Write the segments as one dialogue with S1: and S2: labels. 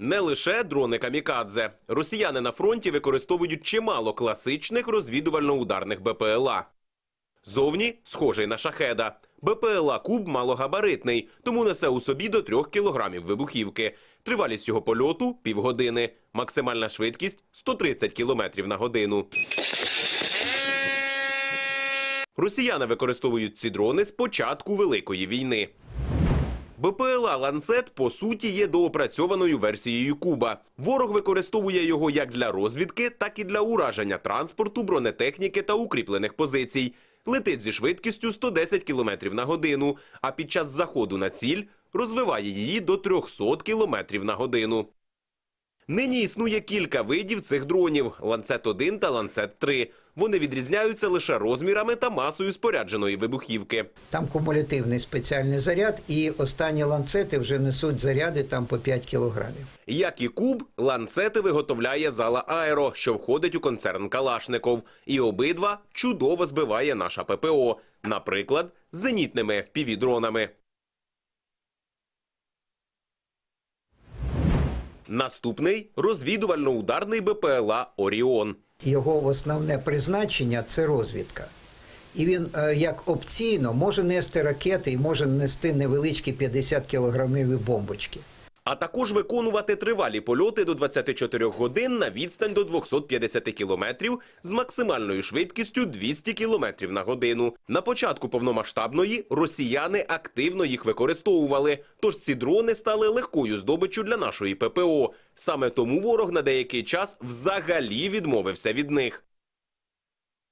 S1: Не лише дрони камікадзе. Росіяни на фронті використовують чимало класичних розвідувально-ударних БПЛА. Зовні схожий на шахеда. БПЛА Куб малогабаритний, тому несе у собі до 3 кілограмів вибухівки. Тривалість його польоту – півгодини. Максимальна швидкість – 130 кілометрів на годину. Росіяни використовують ці дрони з початку Великої війни. БПЛА «Ланцет» по суті є доопрацьованою версією Куба. Ворог використовує його як для розвідки, так і для ураження транспорту, бронетехніки та укріплених позицій. Летить зі швидкістю 110 км на годину, а під час заходу на ціль розвиває її до 300 км на годину. Нині існує кілька видів цих дронів – «Ланцет-1» та «Ланцет-3». Вони відрізняються лише розмірами та масою спорядженої вибухівки.
S2: Там кумулятивний спеціальний заряд, і останні ланцети вже несуть заряди там по 5 кілограмів.
S1: Як і Куб, ланцети виготовляє зала Аеро, що входить у концерн Калашников. І обидва чудово збиває наша ППО, наприклад, зенітними FPV-дронами. Наступний розвідувально-ударний БПЛА Оріон.
S2: Його основне призначення це розвідка. І він е, як опційно може нести ракети і може нести невеличкі 50 кілограмові бомбочки.
S1: А також виконувати тривалі польоти до 24 годин на відстань до 250 кілометрів з максимальною швидкістю 200 кілометрів на годину. На початку повномасштабної росіяни активно їх використовували, тож ці дрони стали легкою здобиччю для нашої ППО. Саме тому ворог на деякий час взагалі відмовився від них.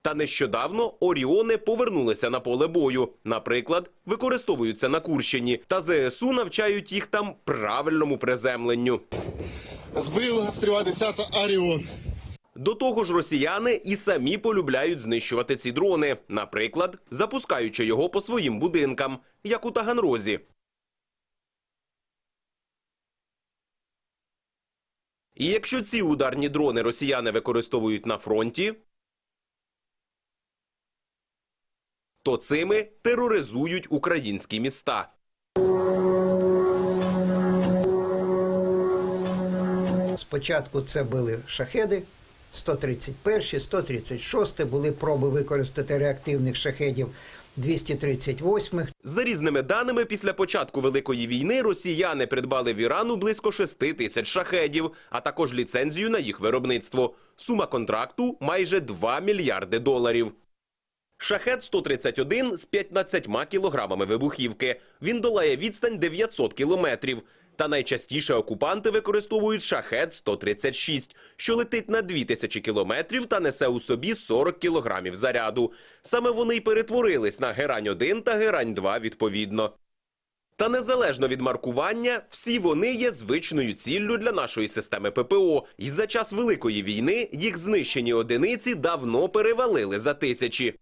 S1: Та нещодавно Оріони повернулися на поле бою. Наприклад, використовуються на Курщині, та ЗСУ навчають їх там правильному приземленню.
S3: Збив гастріва 10 Аріон.
S1: До того ж, росіяни і самі полюбляють знищувати ці дрони, наприклад, запускаючи його по своїм будинкам, як у Таганрозі. І якщо ці ударні дрони росіяни використовують на фронті, то цими тероризують українські міста.
S2: Спочатку це були шахеди 131, 136, були проби використати реактивних шахедів 238.
S1: За різними даними, після початку Великої війни росіяни придбали в Ірану близько 6 тисяч шахедів, а також ліцензію на їх виробництво. Сума контракту майже 2 мільярди доларів. Шахет 131 з 15 кілограмами вибухівки. Він долає відстань 900 кілометрів. Та найчастіше окупанти використовують шахет 136, що летить на 2000 кілометрів та несе у собі 40 кілограмів заряду. Саме вони й перетворились на герань 1 та герань 2 відповідно. Та незалежно від маркування, всі вони є звичною ціллю для нашої системи ППО. І за час Великої війни їх знищені одиниці давно перевалили за тисячі.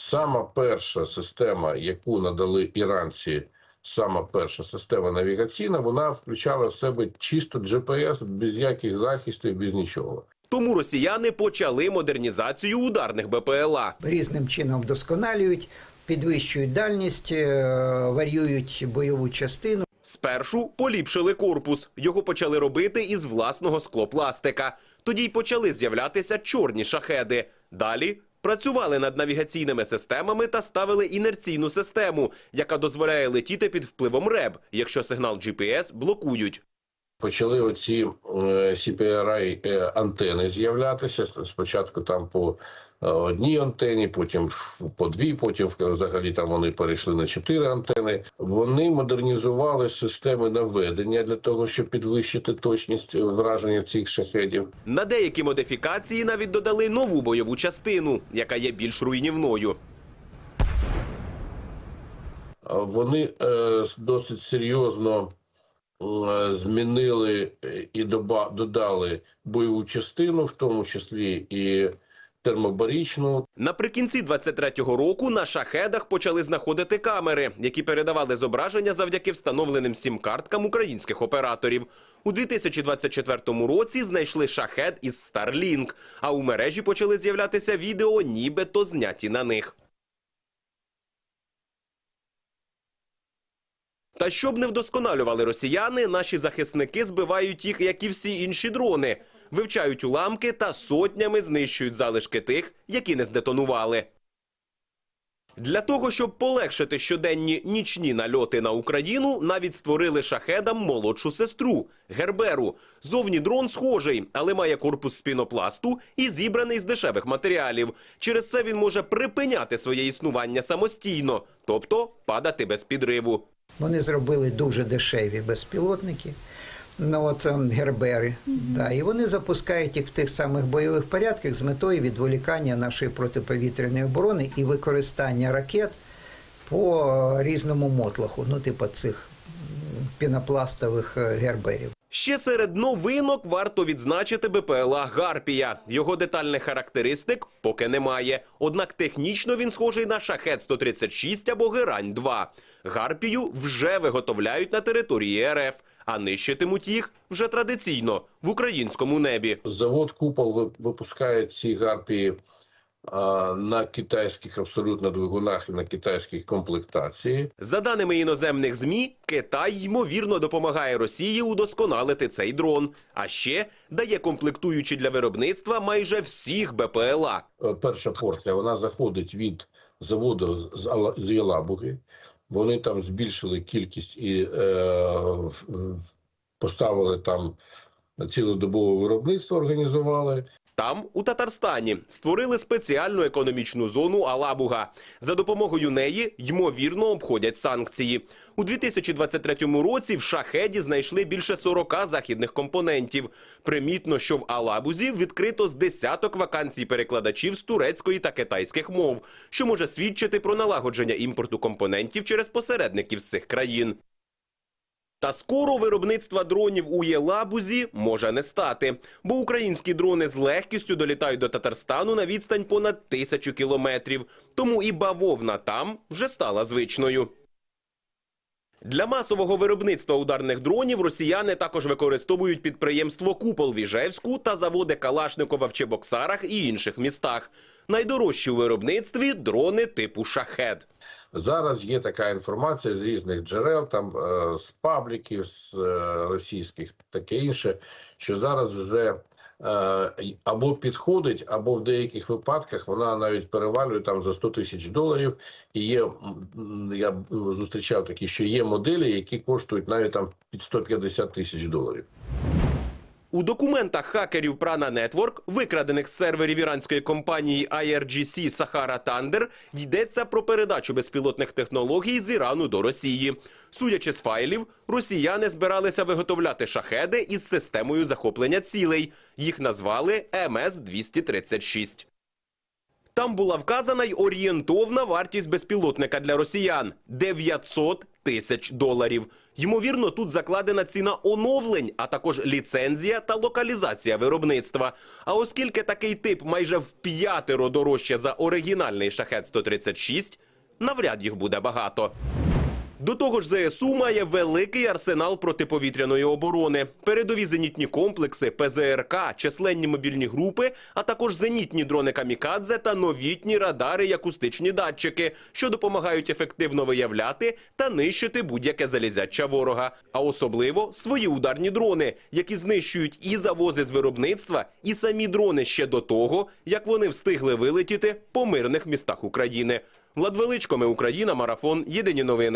S4: Сама перша система, яку надали іранці, сама перша система навігаційна, вона включала в себе чисто GPS, без яких захистів, без нічого.
S1: Тому росіяни почали модернізацію ударних БПЛА.
S2: Різним чином вдосконалюють, підвищують дальність, е, варіюють бойову частину.
S1: Спершу поліпшили корпус. Його почали робити із власного склопластика. Тоді й почали з'являтися чорні шахеди. Далі працювали над навігаційними системами та ставили інерційну систему, яка дозволяє летіти під впливом РЕБ, якщо сигнал GPS блокують.
S4: Почали оці е, CPRI е, антени з'являтися. Спочатку там по одній антені, потім по дві, потім взагалі там вони перейшли на чотири антени. Вони модернізували системи наведення для того, щоб підвищити точність враження цих шахедів.
S1: На деякі модифікації навіть додали нову бойову частину, яка є більш руйнівною.
S4: Вони е, досить серйозно е, змінили е, і доба, додали бойову частину, в тому числі і термобарічну.
S1: Наприкінці 23-го року на шахедах почали знаходити камери, які передавали зображення завдяки встановленим сім-карткам українських операторів. У 2024 році знайшли шахед із Starlink, а у мережі почали з'являтися відео, нібито зняті на них. Та щоб не вдосконалювали росіяни, наші захисники збивають їх, як і всі інші дрони, вивчають уламки та сотнями знищують залишки тих, які не здетонували. Для того, щоб полегшити щоденні нічні нальоти на Україну, навіть створили шахедам молодшу сестру Герберу. Зовні дрон схожий, але має корпус з пінопласту і зібраний з дешевих матеріалів. Через це він може припиняти своє існування самостійно, тобто падати без підриву.
S2: Вони зробили дуже дешеві безпілотники. Ну, от гербери, да, і вони запускають їх в тих самих бойових порядках з метою відволікання нашої протиповітряної оборони і використання ракет по різному мотлоху, ну, типу цих пінопластових е, герберів.
S1: Ще серед новинок варто відзначити БПЛА Гарпія. Його детальних характеристик поки немає. Однак технічно він схожий на шахет 136 або Герань 2 Гарпію вже виготовляють на території РФ, а нищитимуть їх вже традиційно в українському небі.
S4: Завод Купол ви- випускає ці гарпії на китайських абсолютно двигунах і на китайських комплектації.
S1: За даними іноземних змі, Китай ймовірно допомагає Росії удосконалити цей дрон, а ще дає комплектуючі для виробництва майже всіх БПЛА.
S4: Е, Перша порція вона заходить від заводу з- Єлабуги. Вони там збільшили кількість і е, поставили там цілодобове виробництво, організували.
S1: Там, у Татарстані, створили спеціальну економічну зону Алабуга. За допомогою неї, ймовірно, обходять санкції. У 2023 році в Шахеді знайшли більше 40 західних компонентів. Примітно, що в Алабузі відкрито з десяток вакансій перекладачів з турецької та китайських мов, що може свідчити про налагодження імпорту компонентів через посередників з цих країн. Та скоро виробництва дронів у Єлабузі може не стати, бо українські дрони з легкістю долітають до Татарстану на відстань понад тисячу кілометрів. Тому і бавовна там вже стала звичною. Для масового виробництва ударних дронів росіяни також використовують підприємство Купол в Іжевську та заводи Калашникова в Чебоксарах і інших містах. Найдорожчі у виробництві дрони типу шахед.
S4: Зараз є така інформація з різних джерел, там е, з пабліків, з е, російських, таке інше, що зараз вже е, або підходить, або в деяких випадках вона навіть перевалює там за 100 тисяч доларів. І є я зустрічав такі, що є моделі, які коштують навіть там під 150 тисяч доларів.
S1: У документах хакерів Prana Network, викрадених з серверів іранської компанії IRGC Sahara Thunder, йдеться про передачу безпілотних технологій з Ірану до Росії. Судячи з файлів, росіяни збиралися виготовляти шахеди із системою захоплення цілей. Їх назвали МС-236. Там була вказана й орієнтовна вартість безпілотника для росіян 900 тисяч доларів. Ймовірно, тут закладена ціна оновлень, а також ліцензія та локалізація виробництва. А оскільки такий тип майже в п'ятеро дорожче за оригінальний шахет 136, навряд їх буде багато. До того ж, ЗСУ має великий арсенал протиповітряної оборони, передові зенітні комплекси, ПЗРК, численні мобільні групи, а також зенітні дрони камікадзе та новітні радари й акустичні датчики, що допомагають ефективно виявляти та нищити будь-яке залізяча ворога. А особливо свої ударні дрони, які знищують і завози з виробництва, і самі дрони ще до того, як вони встигли вилетіти по мирних містах України. Владвеличко, ми Україна, марафон. Єдині новини.